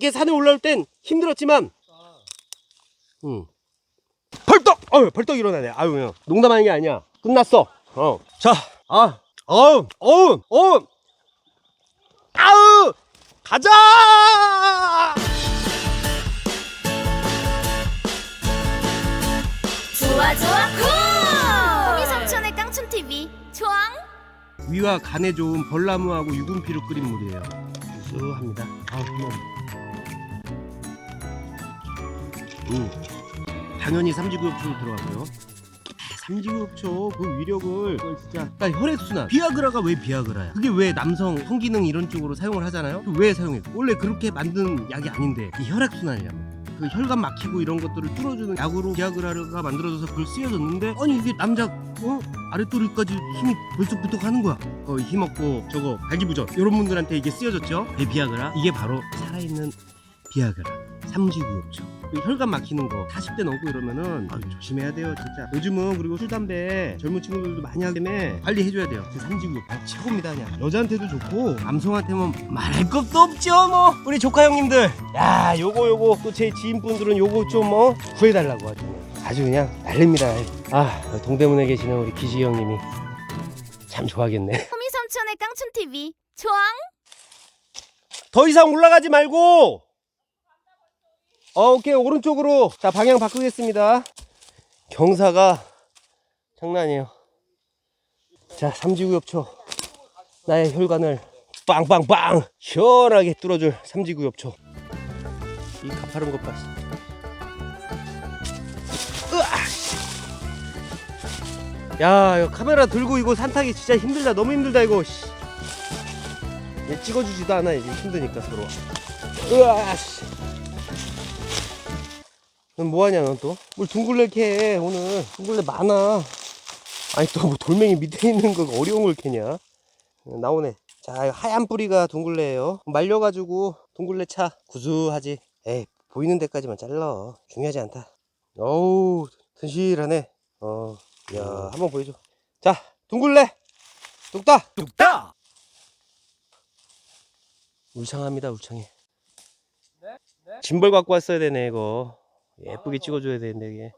이게 산에 올라올 땐 힘들었지만. 응. 벌떡! 어휴 벌떡 일어나네. 아유 그냥. 농담하는 게 아니야. 끝났어. 어 자 아, 어우 어우 어우 아우 가자! 좋아 좋아 쿵! 호미삼촌의 깡촌 TV 좋아. 위와 간에 좋은 벌나무하고 유분피로 끓인 물이에요. 구수합니다. 아우 고 음. 당연히 삼지구엽초로 들어가고요. 삼지구엽초 그 위력을 진짜 그러니까 혈액순환. 비아그라가 왜 비아그라야? 그게 왜 남성 성기능 이런 쪽으로 사용을 하잖아요? 그왜 사용해 원래 그렇게 만든 약이 아닌데 이 혈액순환이라고. 그 혈관 막히고 이런 것들을 뚫어주는 약으로 비아그라가 만들어져서 그걸 쓰여졌는데 아니 이게 남자 어? 아랫도리까지 힘이 벌써부터 가는 거야. 어, 힘없고 저거 발기부전. 이런 분들한테 이게 쓰여졌죠? 왜 비아그라? 이게 바로 살아있는 비아그라. 삼지구엽초. 그 혈관 막히는 거. 40대 넘고 이러면은 아유, 조심해야 돼요 진짜. 요즘은 그리고 술 담배 젊은 친구들도 많이 하기 때문에 관리해줘야 돼요. 그 삼지구엽 최고입니다 그냥. 여자한테도 좋고 남성한테는 말할 것도 없죠 뭐. 우리 조카 형님들. 야 요거 요거. 또 제 지인분들은 요거 좀 뭐 구해달라고 아주 그냥. 아주 그냥 난립니다. 아 동대문에 계시는 우리 기지 형님이 참 좋아하겠네. 호미삼촌의 깡촌 TV 좋아. 더 이상 올라가지 말고 어, 오케이 오른쪽으로 자 방향 바꾸겠습니다 경사가 장난 아니에요 자 삼지구엽초 나의 혈관을 빵빵빵 시원하게 뚫어줄 삼지구엽초 이 가파른 것 봐. 으아! 야, 이거 카메라 들고 이거 산타기 진짜 힘들다. 너무 힘들다 이거. 씨. 얘 찍어주지도 않아 이제 힘드니까 서로. 으아. 씨. 넌 뭐하냐 넌 또? 뭘 둥글레 캐 오늘 둥글레 많아. 아니 또 뭐 돌멩이 밑에 있는 거 어려운 걸 캐냐? 나오네. 자, 하얀 뿌리가 둥글레예요. 말려가지고 둥글레 차 구수하지. 에이 보이는 데까지만 잘라. 중요하지 않다. 어우 튼실하네. 어, 야 한번 보여줘. 자, 둥글레 뚝딱 뚝딱. 울창합니다, 울창해. 짐벌 갖고 왔어야 되네 이거. 예쁘게 찍어줘야 되는데 이게.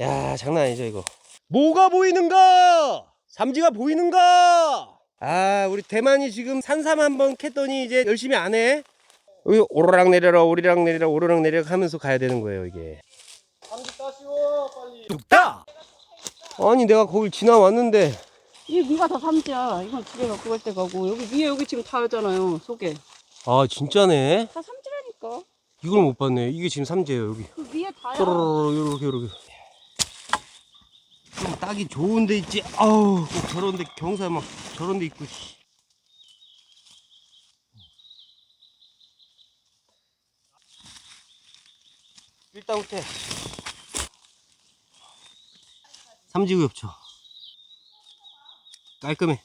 야 장난 아니죠 이거. 뭐가 보이는가? 삼지가 보이는가? 아 우리 대만이 지금 산삼 한번 캤더니 이제 열심히 안 해. 여기 오르락 내려라 오리락 내리라 오르락 내리락 하면서 가야 되는 거예요 이게. 삼지 따시오 빨리 뚝딱. 아니 내가 거길 지나왔는데 이 위가 다 삼지야. 이건 집에 갖고 갈 때 가고 여기 위에 여기 지금 다 있잖아요. 속에 아 진짜네. 다 삼 지라니까. 이걸 못 봤네. 이게 지금 삼지예요 여기. 그 위에 다야. 또로로로 이렇게 이렇게. 좀 딱이 좋은 데 있지. 아우 꼭 저런 데 경사 막 저런 데 있고. 씨. 일단 후퇴. 삼지구 엽초. 깔끔해.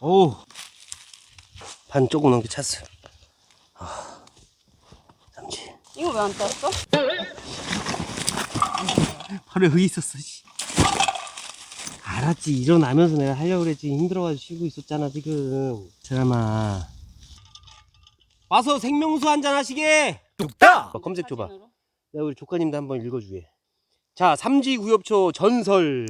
오. 반 조금 넘게 찼어. 아. 이거 왜 안 땄어? 바로 여기 있었어. 씨. 알았지. 일어나면서 내가 하려고 그랬지. 힘들어가지고 쉬고 있었잖아, 지금. 사람아. 와서 생명수 한잔 하시게! 뚝딱! 검색 줘봐. 사진으로? 내가 우리 조카님도 한번 읽어주게. 자, 삼지구엽초 전설.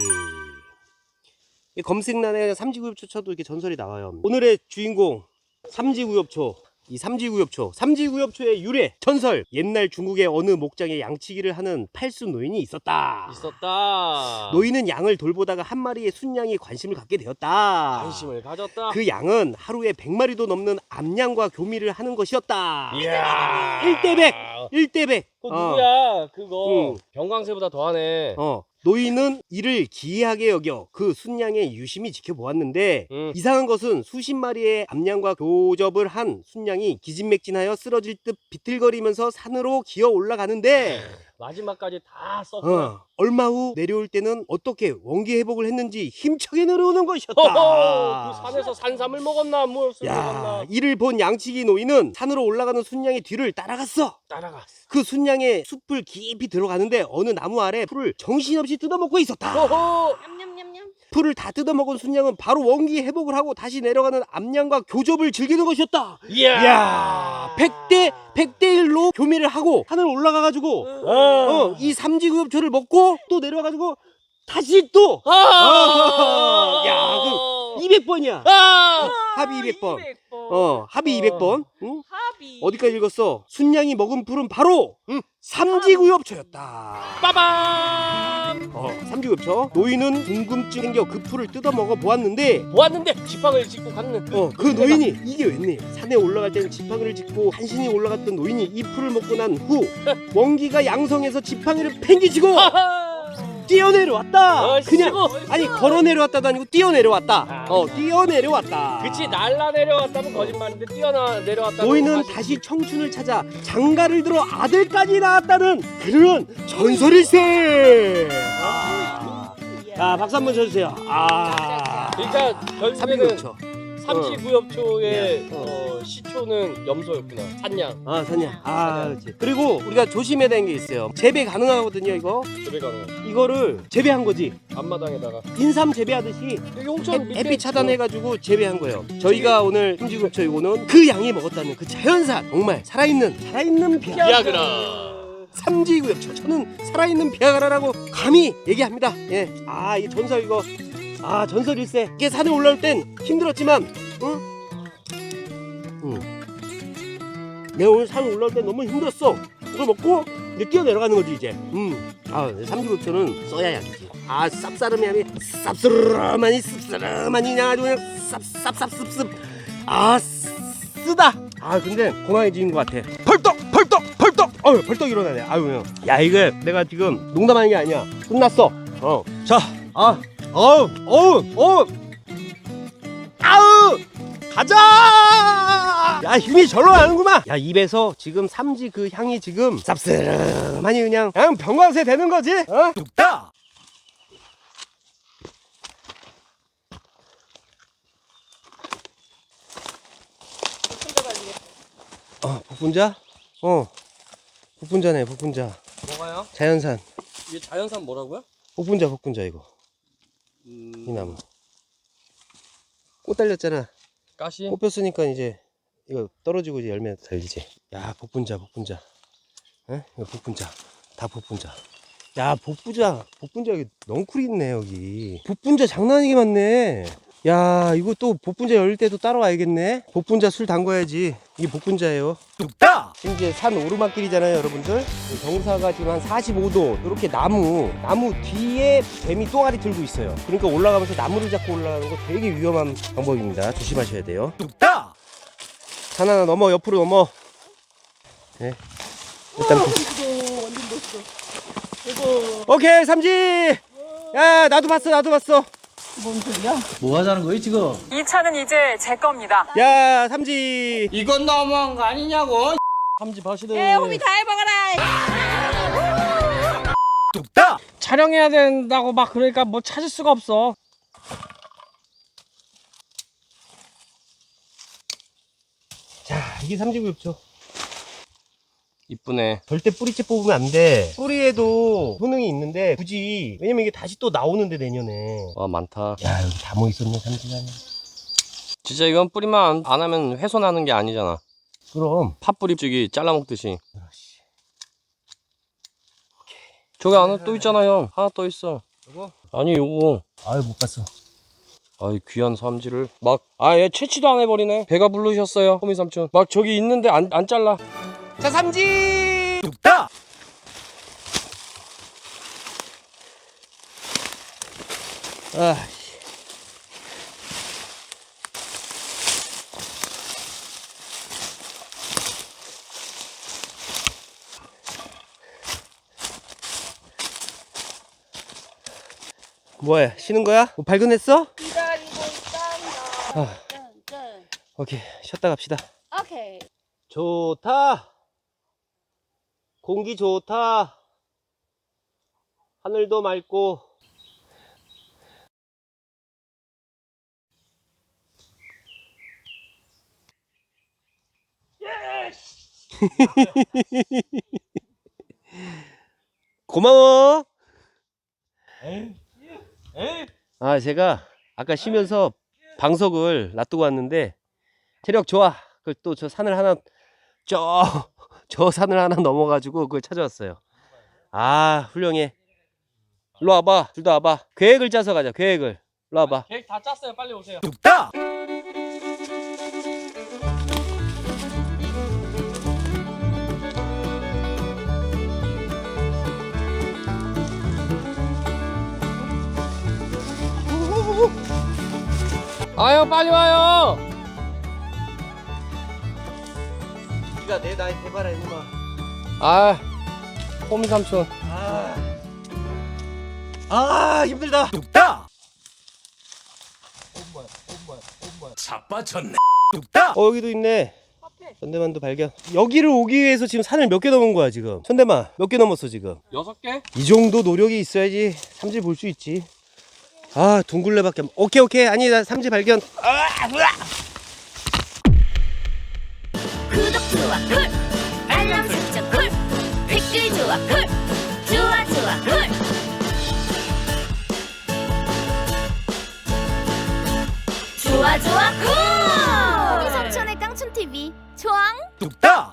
이 검색란에 삼지구엽초 쳐도 이렇게 전설이 나와요. 오늘의 주인공, 삼지구엽초. 이 삼지구엽초. 삼지구엽초의 유래, 전설. 옛날 중국의 어느 목장에 양치기를 하는 팔순 노인이 있었다. 있었다 노인은 양을 돌보다가 한 마리의 순양이 관심을 갖게 되었다. 관심을 가졌다 그 양은 하루에 100마리도 넘는 암양과 교미를 하는 것이었다. 이야 1대 100! 1대 100! 그 누구야 그거 응. 병광세보다 더하네 어, 노인은 이를 기이하게 여겨 그 순양의 유심히 지켜보았는데 응. 이상한 것은 수십 마리의 암양과 교접을 한 순양이 기진맥진하여 쓰러질 듯 비틀거리면서 산으로 기어 올라가는데 마지막까지 다 썼구나 어, 얼마 후 내려올 때는 어떻게 원기 회복을 했는지 힘차게 내려오는 것이었다. 그 산에서 산삼을 먹었나 무엇을 야, 먹었나 이를 본 양치기 노인은 산으로 올라가는 순양의 뒤를 따라갔어. 따라갔어 그 순양의 숲을 깊이 들어가는데 어느 나무 아래 풀을 정신없이 뜯어먹고 있었다. 허허 냠냠냠냠. 풀을 다 뜯어먹은 순양은 바로 원기 회복을 하고 다시 내려가는 암양과 교접을 즐기는 것이었다. 이야. 이야, 100대 100대 1로 교미를 하고 하늘 올라가 가지고 어, 이 삼지구엽초를 먹고 또 내려와 가지고 다시 또 아. 야, 그 200번이야. 아. 합이 200번. 200번. 어, 합이 200번. 응? 합이. 어디까지 읽었어? 순양이 먹은 풀은 바로 응? 삼지구엽초였다. 빠밤. 어, 삼지구엽초. 노인은 궁금증 생겨 그 풀을 뜯어 먹어 보았는데 보았는데 지팡이를 짚고 갔는 그 어, 그 노인이 이게 웬일? 산에 올라갈 때는 지팡이를 짚고 간신히 올라갔던 노인이 이 풀을 먹고 난 후 원기가 양성해서 지팡이를 팽개치고 뛰어 내려왔다. 어, 그냥 시고. 아니 걸어 내려왔다도 아니고 뛰어 내려왔다. 아, 어, 뛰어 내려왔다. 그치 날라 내려왔다면 거짓말인데 뛰어나 내려왔다. 노인은 다시 청춘을 찾아 장가를 들어 아들까지 낳았다는 그런 전설일세. 아. 자, 박수 한번 쳐주세요. 아, 그러니까 결국에는. 삼시구엽초의 어. 어, 시초는 염소였구나. 산양. 아, 산냐. 아, 그렇지. 그리고 우리가 조심해야 되는 게 있어요. 재배 가능하거든요, 이거. 재배 가능. 이거를 재배한 거지. 앞마당에다가 인삼 재배하듯이 여기 홍천 햇- 햇빛 차단해가지고 재배한 거예요. 저희가 오늘 삼지구엽초 이거는 그 양이 먹었다는 그 자연산 정말 살아있는 살아있는 비아. 비아그라. 삼지구엽초 저는 살아있는 비아그라라고 감히 얘기합니다. 예. 아, 이 전설 이거 아 전설 일세. 이게 산에 올라올 땐 힘들었지만, 응? 응. 내가 오늘 산에 올라올 땐 너무 힘들었어. 이걸 먹고 이제 뛰어 내려가는 거지 이제. 음. 아, 삼지구엽초는 써야 약이지. 아, 쌉싸름이 아니 쌉싸름하니 씁쓸하니 그냥 아주 그냥 쌉쌉쌉씁씁. 아, 쓰다. 아, 근데 공항해진 것 같아. 펄떡, 펄떡, 펄떡. 어휴, 벌떡 일어나네. 아유. 야, 이거 내가 지금 농담하는 게 아니야. 끝났어. 어. 자, 아, 어우, 어우, 어우. 아우! 가자! 야, 힘이 절로 나는구만. 야, 입에서 지금 삼지 그 향이 지금 쌉싸름하니 그냥, 그냥 병광세 되는 거지? 어? 뚝딱! 어, 복분자? 어. 복분자네, 복분자. 뭐가요? 자연산. 이게 자연산 뭐라고요? 복분자, 복분자 이거. 음, 이 나무. 꽃 달렸잖아. 가시. 꽃 폈으니까 이제 이거 떨어지고 이제 열매 달리지. 야, 복분자, 복분자. 에? 이거 복분자. 다 복분자. 야, 복분자. 복분자 여기 넝쿨이 있네, 여기. 복분자 장난 아니게 많네. 야, 이거 또 복분자 열릴 때도 따라와야겠네. 복분자 술 담궈야지. 이게 복분자예요. 뚝딱! 지금 이제 산 오르막길이잖아요, 여러분들. 경사가 지금 한 45도. 이렇게 나무, 나무 뒤에 뱀이 똥알이 들고 있어요. 그러니까 올라가면서 나무를 잡고 올라가는 거 되게 위험한 방법입니다. 조심하셔야 돼요. 뚝딱! 산 하나 넘어, 옆으로 넘어. 네. 일단. 이거 오케이, 삼지! 야, 나도 봤어, 나도 봤어. 뭔 소리야? 뭐 하자는 거예요 지금? 이 차는 이제 제 겁니다. 야, 삼지! 이건 너무한 거 아니냐고? 삼지 바시네. 에, 호미 다 해먹어라. 뚝딱! 촬영해야 된다고 막 그러니까 뭐 찾을 수가 없어. 자, 이게 삼지구엽초. 이쁘네. 절대 뿌리째 뽑으면 안 돼. 뿌리에도 효능이 있는데 굳이 왜냐면 이게 다시 또 나오는데 내년에. 와 많다. 야 여기 다 모 있었네 삼지가. 진짜 이건 뿌리만 안, 안 하면 훼손하는 게 아니잖아. 그럼. 팥뿌리 찌기 잘라 먹듯이. 저기 안에 또 있잖아 형. 하나 또 있어. 이거? 아니 요거. 아유 못 봤어. 아이 귀한 삼지를 막 아예 채취도 안 해버리네. 배가 부르셨어요 호미 삼촌. 막 저기 있는데 안 안 잘라. 자 삼지. 뚝딱. 아. 뭐해? 쉬는 거야? 뭐 발견했어? 기다리고 있단다. 아. 짠, 오케이 쉬었다 갑시다. 짠. 오케이. 좋다. 공기 좋다. 하늘도 맑고. 고마워. 아 제가 아까 쉬면서 방석을 놔두고 왔는데 체력 좋아. 그걸 또저 산을 하나 저, 저 산을 하나 넘어가지고 그걸 찾아왔어요. 아 훌륭해. 일로 와봐. 둘 다 와봐. 계획을 짜서 가자. 계획을. 일로 와봐. 계획 다 짰어요. 빨리 오세요. 아유 빨리 와요. 네가 내 나이 대봐라 이놈아. 아 호미 삼촌. 아, 아 힘들다. 어 여기도 있네. 천대만도 발견. 여기를 오기 위해서 지금 산을 몇 개 넘은 거야 지금. 천대만 몇 개 넘었어 지금. 여섯 개? 이 정도 노력이 있어야지 삼질 볼 수 있지. 아 둥글레밖에. 안- 오케이 오케이. 아니 나 삼질 발견. 아! 구독 좋아 쿨. 알람 설정 쿨. 댓글 좋아 쿨. 좋아 좋아 쿨. 좋아 좋아 쿨. 호미 삼촌의 깡촌 TV 좋아 뚝딱